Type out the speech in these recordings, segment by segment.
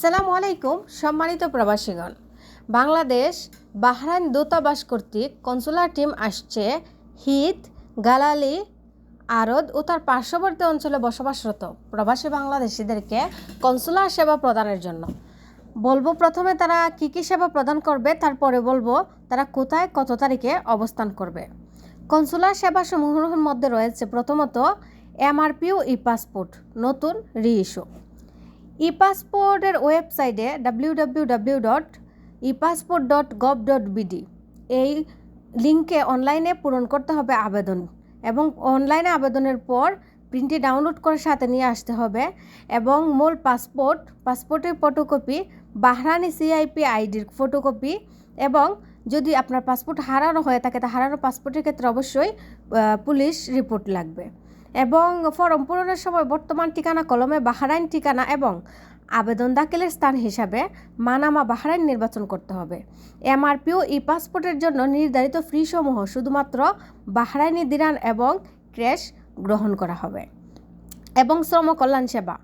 আসসালামু আলাইকুম, সম্মানিত প্রবাসীগণ। বাংলাদেশ বাহরাইন দূতাবাস কর্তৃক কনসুলার টিম আসছে হিত, গালালি, আরদ ও তার পার্শ্ববর্তী অঞ্চলে বসবাসরত প্রবাসী বাংলাদেশিদেরকে কনসুলার সেবা প্রদানের জন্য। বলব প্রথমে তারা কী কী সেবা প্রদান করবে, তারপরে বলব তারা কোথায় কত তারিখে অবস্থান করবে। কনসুলার সেবাসমূহের মধ্যে রয়েছে প্রথমত এমআরপিও ই পাসপোর্ট নতুন রিইস্যু। ই পাসপোর্টের ওয়েবসাইটে W W dot e passport dot gov dot এই লিঙ্কে অনলাইনে পূরণ করতে হবে আবেদন এবং অনলাইনে আবেদনের পর প্রিন্টটি ডাউনলোড করে সাথে নিয়ে আসতে হবে এবং মূল পাসপোর্ট, পাসপোর্টের ফটোকপি বাহরানি সিআইপি আইডির ফটোকপি এবং যদি আপনার পাসপোর্ট হারানো হয়ে থাকে, তা হারানো পাসপোর্টের ক্ষেত্রে অবশ্যই পুলিশ রিপোর্ট লাগবে। এবং ফর্ম পূরণের সময় বর্তমান ঠিকানা, কলমে বাহরাইন ঠিকানা এবং আবেদন দাখিলের স্থান হিসাবে মানামা বাহরাইন নির্বাচন করতে হবে। এমআরপিও ই পাসপোর্টের জন্য নির্ধারিত ফ্রি সমূহ শুধুমাত্র বাহরাইনি দিরান এবং ক্র্যাশ গ্রহণ করা হবে। এবং শ্রম কল্যাণ সেবা,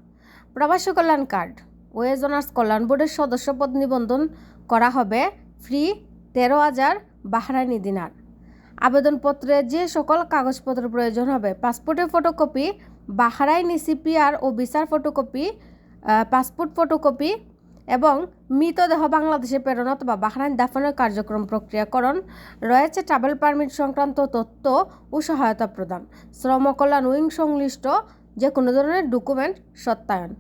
প্রবাসী কল্যাণ কার্ড ওয়েজ অনার্স কল্যাণ বোর্ডের সদস্যপদ নিবন্ধন করা হবে ফ্রি তেরো হাজার বাহরাইনি দিনার। আবেদনপত্রে যে সকল কাগজপত্র প্রয়োজন হবে পাসপোর্টের ফটোকপি বাহরাইনি সিপিআর ও বিচার ফটোকপি পাসপোর্ট ফটোকপি এবং মৃতদেহ বাংলাদেশে প্রেরণ অথবা বাহরাইন দাফনের কার্যক্রম প্রক্রিয়াকরণ রয়েছে ট্রাভেল পারমিট সংক্রান্ত তথ্য ও সহায়তা প্রদান। শ্রম, কল্যাণ উইং সংশ্লিষ্ট যে কোনো ধরনের ডকুমেন্ট সত্যায়ন।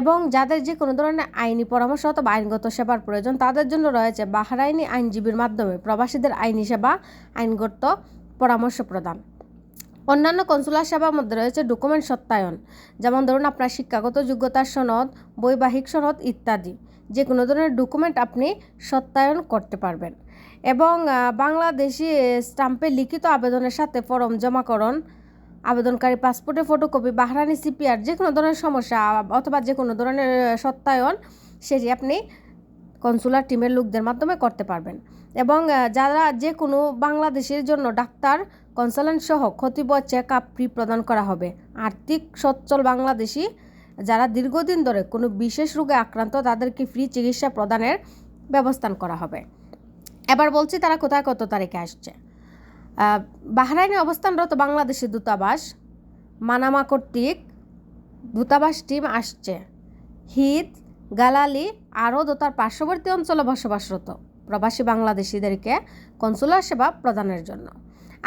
এবং যাদের যে কোনো ধরনের আইনি পরামর্শ অথবা আইনগত সেবার প্রয়োজন, তাদের জন্য রয়েছে বাহরাইনি আইনজীবীর মাধ্যমে প্রবাসীদের আইনি সেবা, আইনগত পরামর্শ প্রদান। অন্যান্য কনসুলার সেবার মধ্যে রয়েছে ডকুমেন্ট সত্যায়ন, যেমন ধরুন আপনার শিক্ষাগত যোগ্যতার সনদ, বৈবাহিক সনদ ইত্যাদি। যে কোনো ধরনের ডকুমেন্ট আপনি সত্যায়ন করতে পারবেন। এবং বাংলাদেশি স্টাম্পে লিখিত আবেদনের সাথে ফর্ম জমাকরণ আবেদনকারী পাসপোর্টের ফটোকপি বাহরানি সিপিআর যে কোনো ধরনের সমস্যা, অথবা যে কোনো ধরনের সত্যায়ন, সেটি আপনি কনসুলার টিমের লোকদের মাধ্যমে করতে পারবেন। এবং যারা যে কোনো বাংলাদেশের জন্য ডাক্তার কনসালেন্ট সহ ক্ষতিবয় চেক আপ ফ্রি প্রদান করা হবে। আর্থিক সচ্ছল বাংলাদেশি যারা দীর্ঘদিন ধরে কোনো বিশেষ রোগে আক্রান্ত, তাদেরকে ফ্রি চিকিৎসা প্রদানের ব্যবস্থা করা হবে। এবার বলছি তারা কোথায়, কত তারিখে আসছে। বাহরাইনে অবস্থানরত বাংলাদেশের দূতাবাস মানামা কর্তৃক দূতাবাস টিম আসছে। হিত গালালি আরও তার পার্শ্ববর্তী অঞ্চলে বসবাসরত প্রবাসী বাংলাদেশিদেরকে কনসুলার সেবা প্রদানের জন্য।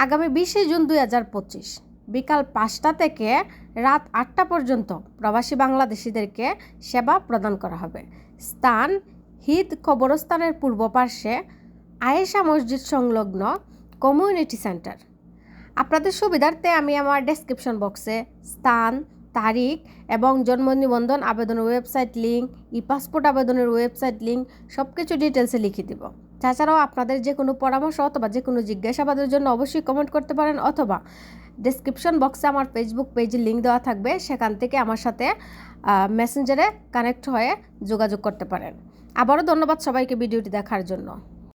আগামী বিশে জুন দুই হাজার পঁচিশ বিকাল পাঁচটা থেকে রাত আটটা পর্যন্ত প্রবাসী বাংলাদেশিদেরকে সেবা প্রদান করা হবে। স্থান হিত কবরস্থানের পূর্ব পার্শ্বে আয়েশা মসজিদ সংলগ্ন কমিউনিটি সেন্টার। আপনাদের সুবিধার্থে আমি আমার ডেসক্রিপশন বক্সে স্থান, তারিখ এবং জন্ম নিবন্ধন আবেদনের ওয়েবসাইট লিঙ্ক ই পাসপোর্ট আবেদনের ওয়েবসাইট লিঙ্ক সব কিছু ডিটেলসে লিখে দিব। তাছাড়াও আপনাদের যে কোনো পরামর্শ অথবা যে কোনো জিজ্ঞাসাবাদের জন্য অবশ্যই কমেন্ট করতে পারেন অথবা ডেসক্রিপশন বক্সে আমার ফেসবুক পেজের লিঙ্ক দেওয়া থাকবে, সেখান থেকে আমার সাথে মেসেঞ্জারে কানেক্ট হয়ে যোগাযোগ করতে পারেন। আবারও ধন্যবাদ সবাইকে ভিডিওটি দেখার জন্য।